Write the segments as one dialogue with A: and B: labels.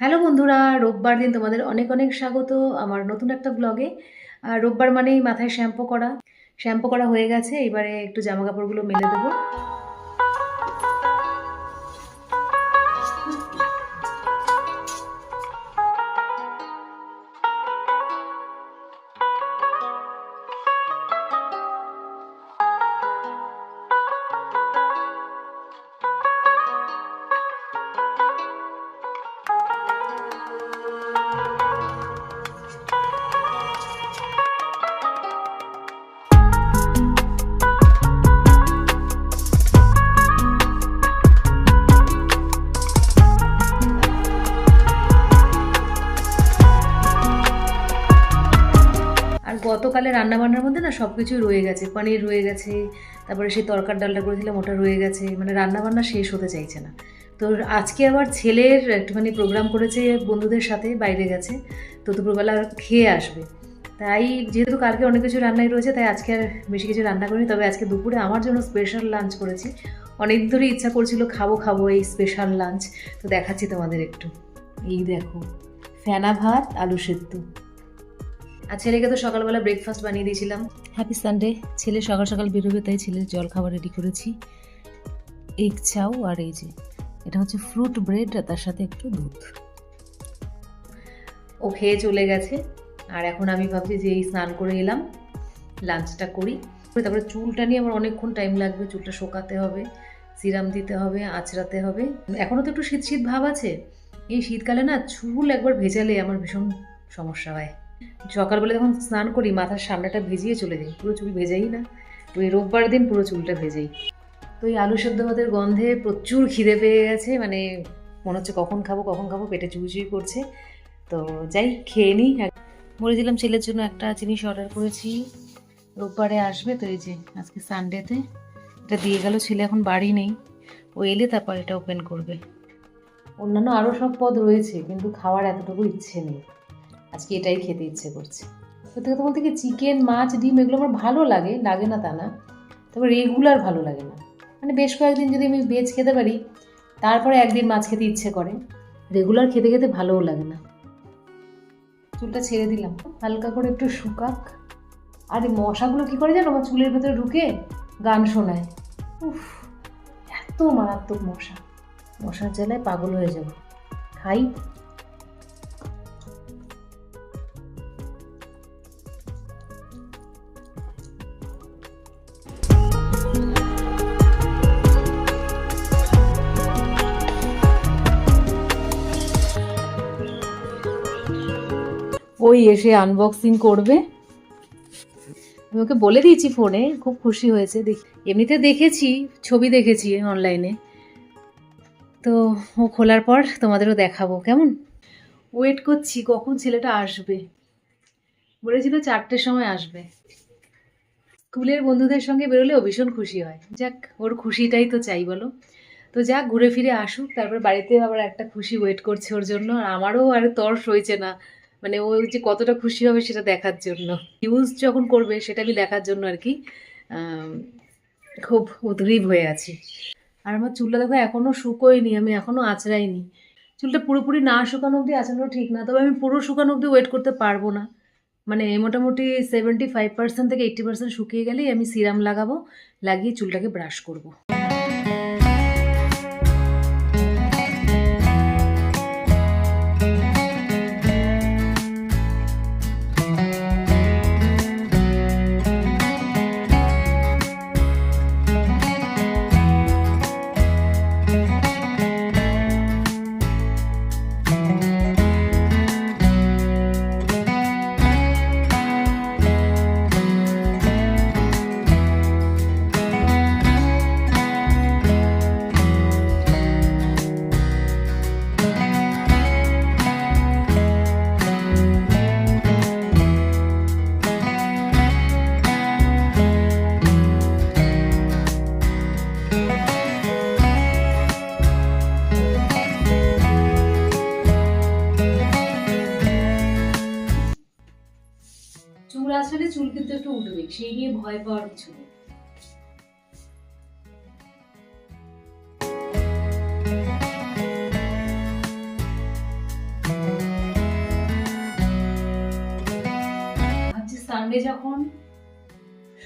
A: Hello বন্ধুরা, রোববার দিন তোমাদের অনেক অনেক স্বাগত আমার নতুন একটা ব্লগে আর রোববার মানেই মাথায় শ্যাম্পু করা। শ্যাম্পু করা হয়ে গেছে, এবারে একটু জামা কাপড়গুলো মেলে দেবো। রান্নাবান্নার মধ্যে না সব কিছুই রয়ে গেছে। পনির রয়ে গেছে, তারপরে সেই তরকার ডালটা করেছিলাম, ওটা রয়ে গেছে। মানে রান্নাবান্না শেষ হতে চাইছে না। তো আজকে আবার ছেলের একটুখানি প্রোগ্রাম করেছে বন্ধুদের সাথে, বাইরে গেছে। তো দুপুরবেলা খেয়ে আসবে। তাই যেহেতু কালকে অনেক কিছু রান্নাই রয়েছে, তাই আজকে আর বেশি কিছু রান্না করিনি। তবে আজকে দুপুরে আমার জন্য স্পেশাল লাঞ্চ করেছি। অনেক ধরে ইচ্ছা করছিল খাব খাব এই স্পেশাল লাঞ্চ তো দেখাচ্ছি তোমাদের একটু। এই দেখো, ফেনা ভাত, আলু সেদ্ধ। আর ছেলেকে তো সকালবেলা ব্রেকফাস্ট বানিয়ে দিয়েছিলাম। হ্যাপি সানডে ছেলে সকাল সকাল বেরোবে তাই ছেলের জল খাবার রেডি করেছি। এগ চাও আর এই যে এটা হচ্ছে ফ্রুট ব্রেড আর তার সাথে একটু দুধ। ও খেয়ে চলে গেছে আর এখন আমি ভাবছি যে এই স্নান করে এলাম লাঞ্চটা করি। তারপরে চুলটা নিয়ে আমার অনেকক্ষণ টাইম লাগবে চুলটা শোকাতে হবে সিরাম দিতে হবে আঁচড়াতে হবে। এখনও তো একটু শীত শীত ভাব আছে এই শীতকালে না চুল একবার ভেজালে আমার ভীষণ সমস্যা হয়। সকালবেলা যখন স্নান করি, মাথার সামনেটা ভেজিয়ে চলে যাই। পুরো চুল ভেজেই না। ওই রোববার দিন পুরো চুলটা ভেজেই। তো এই আলু সেদ্ধ ভাতের গন্ধে প্রচুর খিদে পেয়ে গেছে। মানে মনে হচ্ছে কখন খাব কখন খাব, পেটে চুইচুই করছে। তো যাই খেয়ে নিই। বলেছিলাম ছেলের জন্য একটা জিনিস অর্ডার করেছি। রোববারে আসবে তো এই যে আজকে সানডেতে এটা দিয়ে গেল, ছেলে এখন বাড়ি নেই। ও এলে তারপর এটা ওপেন করবে। অন্যান্য আরও সব পদ রয়েছে, কিন্তু খাওয়ার এতটুকু ইচ্ছে নেই। আজকে এটাই খেতে ইচ্ছে করছে। সত্যি কথা বলতে কি চিকেন মাছ, ডিম এগুলো আমার ভালো লাগে লাগে না তা না। তবে রেগুলার ভালো লাগে না। মানে বেশ কয়েকদিন যদি আমি ভেজ খেতে পারি, তারপরে একদিন মাছ খেতে ইচ্ছে করে। রেগুলার খেতে খেতে ভালোও লাগে না। চুলটা ছেড়ে দিলাম। হালকা করে একটু শুকাক। আর এই মশাগুলো কী করে জানো? আমার চুলের ভেতরে ঢুকে গান শোনায়। উফ, এত মারাত্মক মশা। মশার জ্বালায় পাগল হয়ে যাব। খাই। ওই এসে আনবক্সিং করবে। আমি ওকে বলে দিয়েছি ফোনে খুব খুশি হয়েছে। দেখ, এমনিতে দেখেছি, ছবি দেখেছি অনলাইনে তো ও খোলার পর তোমাদেরও দেখাবো, কেমন? ওয়েট করছি, কখন ছেলেটা আসবে? বলেছিল চারটের সময় আসবে। স্কুলের বন্ধুদের সঙ্গে বেরোলেও ভীষণ খুশি হয়। যাক, ওর খুশিটাই তো চাই, বলো। তো যাক, ঘুরে ফিরে আসুক, তারপর বাড়িতে আবার একটা খুশি ওয়েট করছে ওর জন্য, আর আমারও আর তর্স হয়েছে না। মানে ও যে কতটা খুশি হবে সেটা দেখার জন্য। ইউজ যখন করবে সেটা আমি দেখার জন্য আর কি খুব উদ্গ্রীব হয়ে আছি। আর আমার চুলটা দেখো এখনও শুকোয়নি, আমি এখনও আঁচড়াইনি। চুলটা পুরোপুরি না শুকানো অবধি আঁচড়ানো ঠিক না, তবে আমি পুরো শুকানো অবধি ওয়েট করতে পারব না। মানে মোটামুটি সেভেন্টি ফাইভ পার্সেন্ট থেকে এইট্টি পার্সেন্ট শুকিয়ে গেলেই আমি সিরাম লাগাবো, লাগিয়ে চুলটাকে ব্রাশ করব। মানে চুল কিন্তু একটু উঠবে সেই নিয়ে ভয় পাওয়ার কিছু নেই। সানডে যখন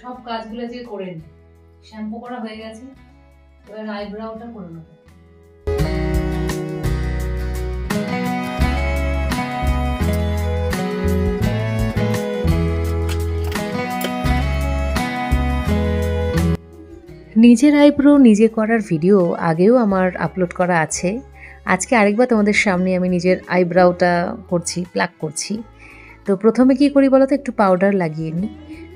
A: সব কাজগুলো যে করেন শ্যাম্পু করা হয়ে গেছে, এবার আইব্রাউটা করে নেব। নিজের আইব্রো নিজে করার ভিডিও আগেও আমার আপলোড করা আছে। আজকে আরেকবার তোমাদের সামনে আমি নিজের আইব্রাউটা করছি প্লাক করছি। তো প্রথমে কি করি বলো তো একটু পাউডার লাগিয়ে নিই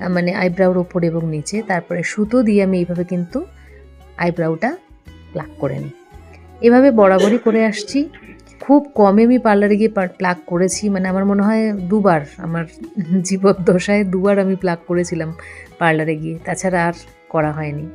A: মানে আইব্রাউর ওপর এবং নিচে। তারপরে সুতো দিয়ে আমি এইভাবে কিন্তু আইব্রাউটা প্লাক করে নিই। এভাবে বরাবরই করে আসছি। খুব কমে আমি পার্লারে গিয়ে প্লাক করেছি। মানে আমার মনে হয় দুবার, আমার জীবদ্দশায় দুবার আমি প্লাক করেছিলাম পার্লারে গিয়ে। তাছাড়া আর করা হয়নি।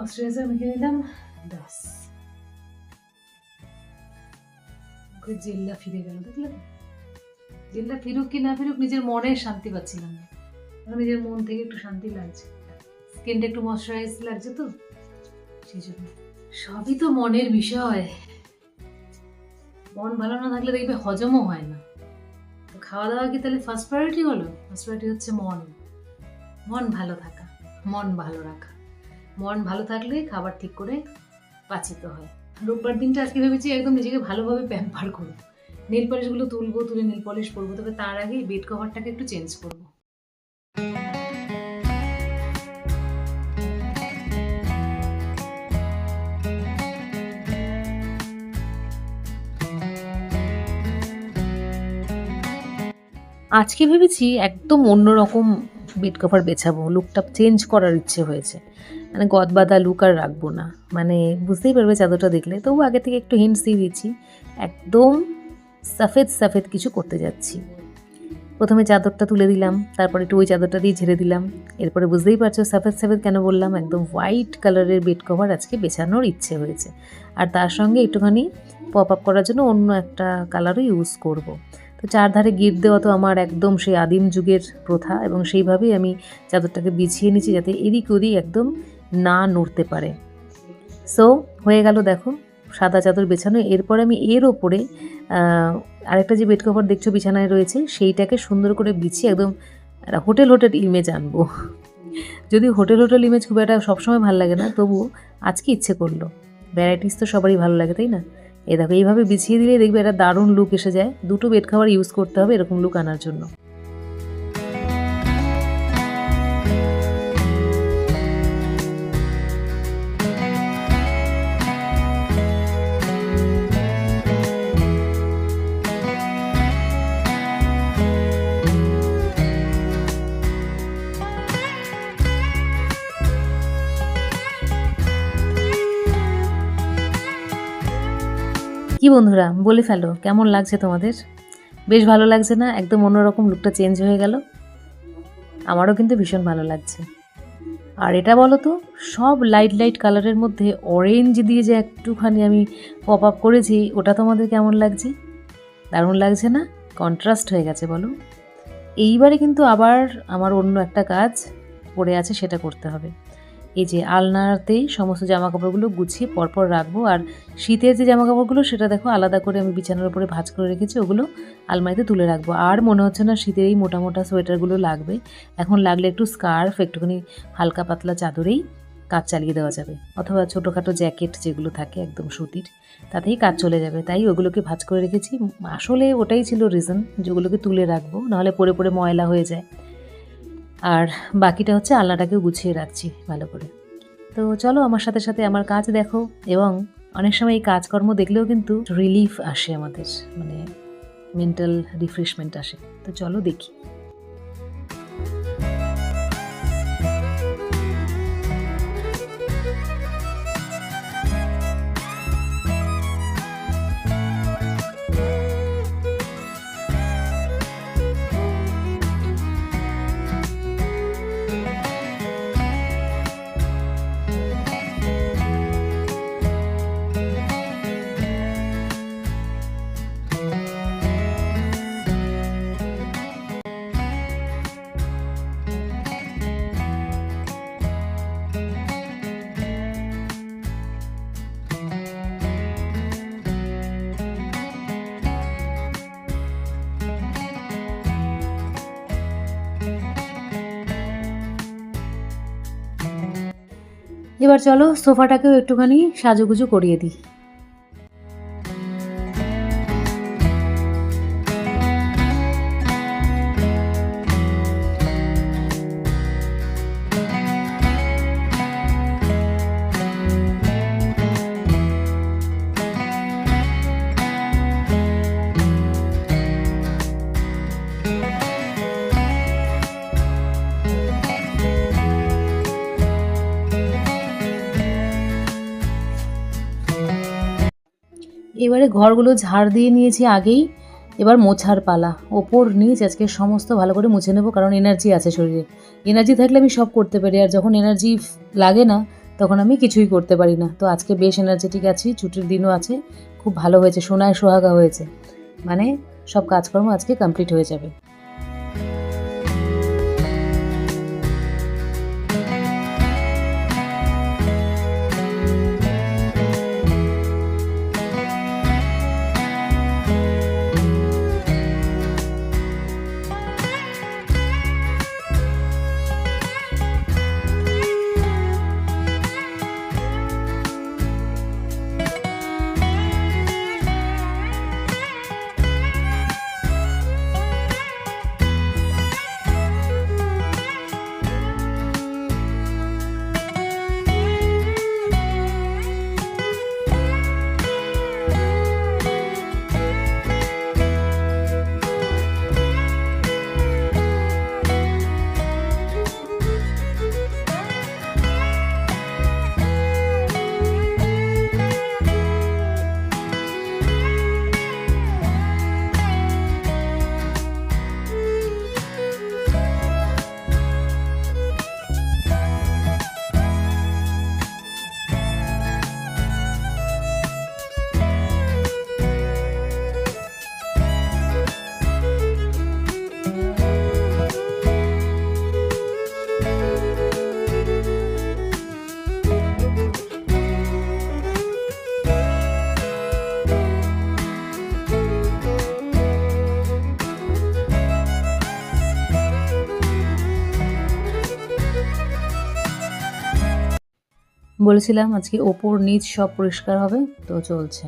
A: ময়শ্চারাইজার মেখে নিলাম ব্যাস ওকে জেল্লা ফিরে গেল দেখলে জেল্লা ফিরুক কি না ফিরুক নিজের মনে শান্তি পাচ্ছিলাম না নিজের মন থেকে একটু শান্তি লাগছে স্কিনটা একটু ময়শ্চারাইজ লাগছে তো সেই জন্য সবই তো মনের বিষয় মন ভালো না থাকলে দেখবে হজমও হয় না তো খাওয়া দাওয়া কি তাহলে ফার্স্ট প্রায়োরিটি হলো ফার্স্ট প্রায়োরিটি হচ্ছে মন মন ভালো থাকা মন ভালো রাখা মন ভালো থাকলে খাবার ঠিক করে পাচিত হয়। রোববার দিনটা আজকে ভেবেছি একদম নিজেকে ভালোভাবে প্যাম্পার করব। নেল পলিশগুলো তুলবো, তুলে নেল পলিশ করব, তবে তার আগে বেড কভারটাকে একটু চেঞ্জ করব। আজকে ভেবেছি একদম অন্যরকম বেড কভার বেছাবো। লুকটা চেঞ্জ করার ইচ্ছে হয়েছে। মানে গদবাদা লুক আর রাখব না। মানে বুঝতেই পারবে চাদরটা দেখলে। তবু আগে থেকে একটু হিন্টস দিয়ে দিচ্ছি। একদম সাফেদ সাফেদ কিছু করতে যাচ্ছি। প্রথমে চাদরটা তুলে দিলাম, তারপরে একটু ওই চাদরটা দিয়ে ঝেড়ে দিলাম। এরপরে বুঝতেই পারছ সাফেদ সাফেদ কেন বললাম? একদম হোয়াইট কালারের বেড কভার আজকে বেছানোর ইচ্ছে হয়েছে। আর তার সঙ্গে একটুখানি পপ আপ করার জন্য অন্য একটা কালারও ইউজ করব। তো চারধারে গিট দেওয়া তো আমার একদম সেই আদিম যুগের প্রথা এবং সেইভাবেই আমি চাদরটাকে বিছিয়ে নিচ্ছি যাতে এদিক ওদিক একদম না নড়তে পারে। সো হয়ে গেল দেখো, সাদা চাদর বেছানো। এরপর আমি এর ওপরে আরেকটা যে বেড কভার দেখছ বিছানায় রয়েছে, সেইটাকে সুন্দর করে বিছিয়ে একদম হোটেল হোটেল ইমেজ আনব। যদি হোটেল হোটেল ইমেজ খুব একটা সবসময় ভালো লাগে না, তবু আজকে ইচ্ছে করল। ভ্যারাইটিস তো সবারই ভালো লাগে, তাই না? এ দেখো, এইভাবে বিছিয়ে দিলে দেখবে একটা দারুণ লুক এসে যায়। দুটো বেড খাবার ইউজ করতে হবে এরকম লুক আনার জন্য। কি বন্ধুরা? বলে ফেলো, কেমন লাগছে তোমাদের? বেশ ভালো লাগছে না? একদম অন্যরকম লুকটা চেঞ্জ হয়ে গেল। আমারও কিন্তু ভীষণ ভালো লাগছে। আর এটা বলো তো সব লাইট লাইট কালারের মধ্যে অরেঞ্জ দিয়ে যে একটুখানি আমি পপ আপ করেছি, ওটা তোমাদের কেমন লাগছে? দারুণ লাগছে না? কন্ট্রাস্ট হয়ে গেছে, বলো। এইবারে কিন্তু আবার আমার অন্য একটা কাজ পড়ে আছে, সেটা করতে হবে। এই যে আলনাতেই সমস্ত জামা কাপড়গুলো গুছিয়ে পরপর রাখব, আর শীতের যে জামা কাপড়গুলো সেটা দেখো আলাদা করে আমি বিছানার উপরে ভাঁজ করে রেখেছি, ওগুলো আলমারিতে তুলে রাখব। আর মনে হচ্ছে না শীতের এই মোটা মোটা সোয়েটারগুলো লাগবে, এখন লাগলে একটু স্কার্ফ, একটুখানি হালকা পাতলা চাদরেই কাজ চালিয়ে দেওয়া যাবে, অথবা ছোটোখাটো জ্যাকেট যেগুলো থাকে একদম সুতির, তাতেই কাজ চলে যাবে। তাই ওগুলোকে ভাঁজ করে রেখেছি, আসলে ওটাই ছিল রিজন যেগুলোকে তুলে রাখব, নাহলে পরে পরে ময়লা হয়ে যায়। আর বাকিটা হচ্ছে আল্লাটাকেও গুছিয়ে রাখছি ভালো করে। তো চলো আমার সাথে সাথে আমার কাজ দেখো এবং অনেক সময় এই কাজকর্ম দেখলেও কিন্তু রিলিফ আসে আমাদের মানে মেন্টাল রিফ্রেশমেন্ট আসে। তো চলো দেখি। এবার চলো সোফাটাকেও একটুখানি সাজুগুজু করিয়ে দিই। এবারে ঘরগুলো ঝাড় দিয়ে নিয়েছি আগেই। এবার মোছার পালা। ওপর নিচ আজকে সমস্ত ভালো করে মুছে নেব, কারণ এনার্জি আছে শরীরে। এনার্জি থাকলে আমি সব করতে পারি, আর যখন এনার্জি লাগে না, তখন আমি কিছুই করতে পারি না। তো আজকে বেশ এনার্জেটিক আছি, ছুটির দিনও আছে, খুব ভালো হয়েছে, সোনায় সোহাগা হয়েছে। মানে সব কাজকর্ম আজকে কমপ্লিট হয়ে যাবে। বলেছিলাম আজকে ওপর নিচ সব পরিষ্কার হবে তো চলছে।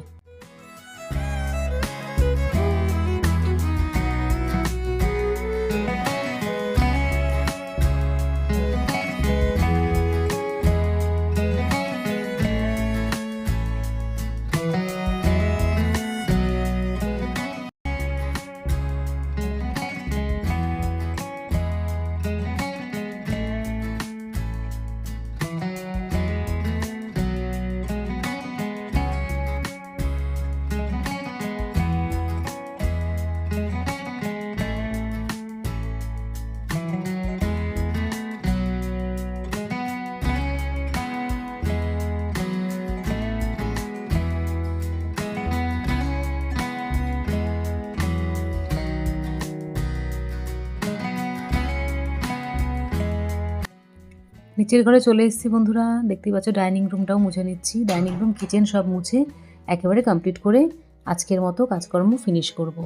A: নিচের ঘরে চলে এসেছি বন্ধুরা দেখতে পাচ্ছ, ডাইনিং রুমটাও মুছে নিচ্ছি ডাইনিং রুম, কিচেন সব মুছে একেবারে কমপ্লিট করে আজকের মতো কাজকর্ম ফিনিশ করব।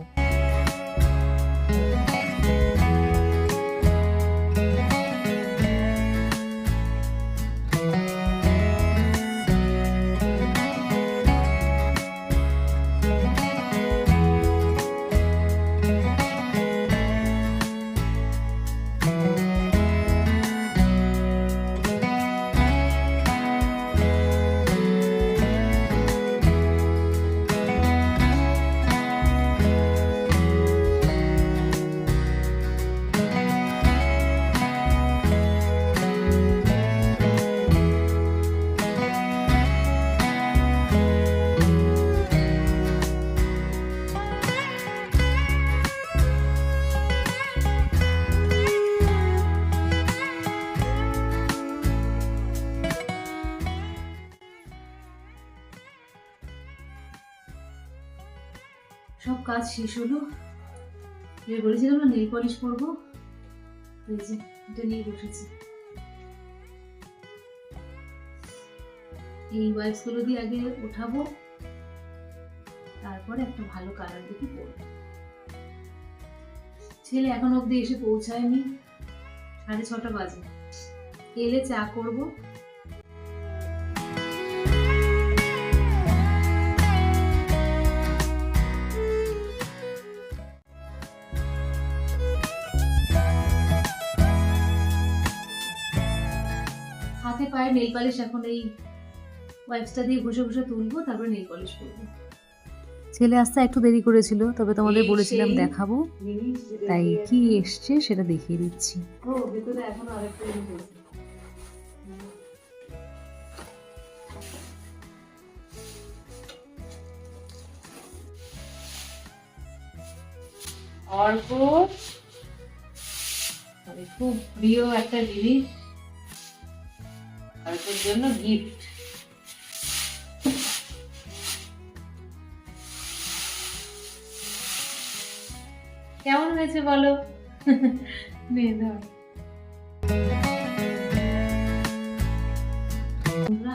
A: কাজ শেষ হলো। এবার বলেছিলাম না নেল পলিশ করব এই এটা নিয়ে বসেছি। এই ওয়াইপসগুলো দিয়ে আগে ওঠাবো, তারপরে একটা ভালো কালার দেখে পরবো। ছেলে এখন অবধি এসে পৌঁছায়নি। সাড়ে ছটা বাজে। এলে চা করব। নেল পালিশ এখন এই ওয়াইপসটা দিয়ে ঘষে ঘষে তুলবো তারপরে নেল পলিশ করব। ছেলে আসতে একটু দেরি করেছিল তবে তোমাদের বলেছিলাম দেখাবো। তাই কি এসছে সেটা দেখিয়ে দিচ্ছি।
B: মানে খুব প্রিয় একটা জিনিস। অল্পের জন্য গিফট কেমন হয়েছে বলো?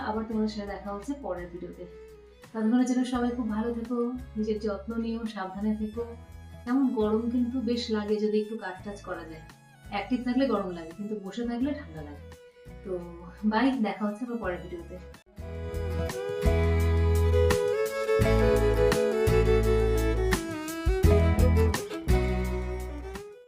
A: আবার তোমাদের সাথে দেখা হচ্ছে পরের ভিডিওতে। ততক্ষণের জন্য সবাই খুব ভালো থেকো, নিজের যত্ন নিও, সাবধানে থেকো। এমন গরম কিন্তু বেশ লাগে যদি একটু কাজ টাজ করা যায়। অ্যাক্টিভ থাকলে গরম লাগে, কিন্তু বসে থাকলে ঠান্ডা লাগে। তো বাই দেখা হচ্ছে আবার পরের ভিডিওতে